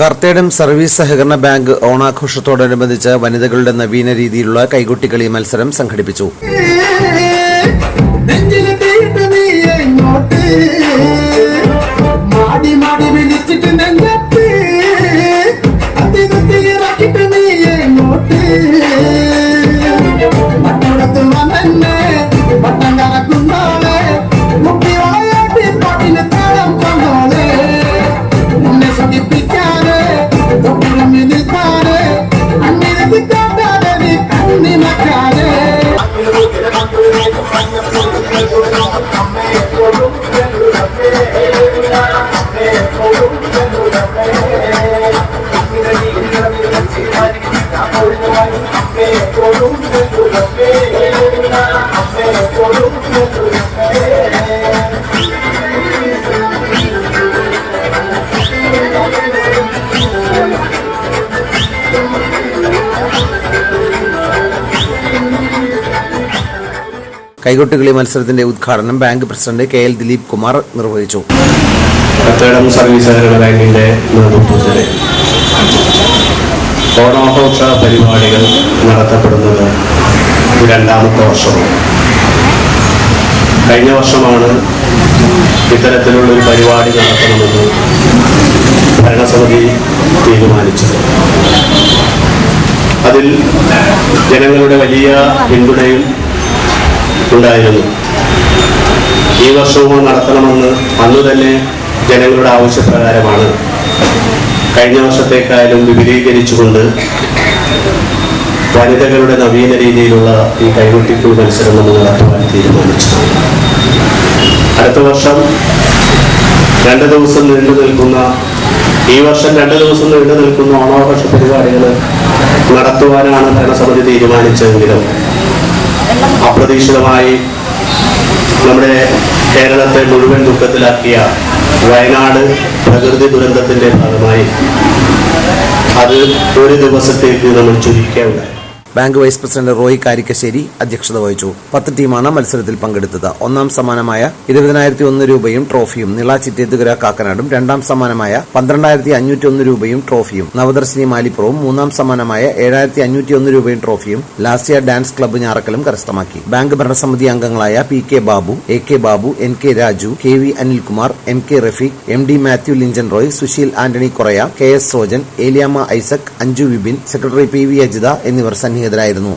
Karthedam service സഹകരണ bank ഓണാഘോഷത്തോടനുബന്ധിച്ച് വനിതകളുടെ നവീന രീതിയിലുള്ള കൈകൊട്ടിക്കളി മത്സരം സംഘടിപ്പിച്ചു. നെഞ്ചിൽ തീയിട്ട് നീ എങ്ങോട്ട് മാടി മാടി Hey, go to the കൈകൊട്ടുകളി മത്സരത്തിന്റെ ഉദ്ഘാടനം bank president K L Dileep Kumar നിർവഹിച്ചു. ബാങ്കിന്റെ നേതൃത്വത്തിൽ ഓണാഘോഷ പരിപാടികൾ നടത്തപ്പെടുന്നത് രണ്ടാമത്തെ വർഷവും. കഴിഞ്ഞ വർഷമാണ് ഇത്തരത്തിലുള്ള ഒരു പരിപാടി നടത്തണമെന്ന് ഭരണസമിതി തീരുമാനിച്ചത്. അതിൽ ജനങ്ങളുടെ വലിയ പിന്തുണയും ഉണ്ടായിരുന്നു. ഈ വർഷവും നടത്തണമെന്ന് അന്ന് തന്നെ ജനങ്ങളുടെ ആവശ്യപ്രകാരമാണ്. കഴിഞ്ഞ വർഷത്തെക്കാളും വിപുലീകരിച്ചുകൊണ്ട് വനിതകളുടെ നവീന രീതിയിലുള്ള ഈ കൈകൊട്ടിക്കുൾ മത്സരം നമ്മൾ നടത്തുവാൻ തീരുമാനിച്ചു അടുത്ത വർഷം രണ്ട് ദിവസം നീണ്ടു നിൽക്കുന്ന ഈ വർഷം രണ്ട് ദിവസം നീണ്ടു നിൽക്കുന്ന ഓണാഘോഷ പരിപാടികൾ നടത്തുവാനാണ് ഭരണസമിതി തീരുമാനിച്ചതെങ്കിലും അപ്രതീക്ഷിതമായി നമ്മുടെ കേരളത്തെ മുഴുവൻ ദുഃഖത്തിലാക്കിയ വയനാട് പ്രകൃതി ദുരന്തത്തിന്റെ ഭാഗമായി അത് ഒരു ദിവസത്തേക്ക് നമ്മൾ ചുരുക്കുകയുണ്ടായി bank vice president Roy Karikkassery അധ്യക്ഷത വഹിച്ചു. പത്ത് ടീമാണ് മത്സരത്തിൽ പങ്കെടുത്തത്. ഒന്നാം സമ്മാനമായ ഇരുപതിനായിരത്തി ഒന്ന് രൂപയും ട്രോഫിയും നിള ചിറ്റേതുകര കാക്കനാടും രണ്ടാം സമ്മാനമായ പന്ത്രണ്ടായിരത്തി അഞ്ഞൂറ്റി ഒന്ന് രൂപയും ട്രോഫിയും നവദർശിനി മാലിപ്പുറവും മൂന്നാം സമ്മാനമായ ഏഴായിരത്തി അഞ്ഞൂറ്റി ഒന്ന് രൂപയും ട്രോഫിയും ലാസ്യ ഡാൻസ് ക്ലബ്ബ് ഞാറക്കലും കരസ്ഥമാക്കി. ബാങ്ക് ഭരണസമിതി അംഗങ്ങളായ P K Babu A K Babu N K Raju K V Anilkumar M K Rafeeq M D Mathew Linchan Roy Susheel Antony Koraya K S Sojan Eliyamma Isaac Anju Vibin secretary P V Ajitha എന്നിവർ സന്നിഹിതരായിരുന്നു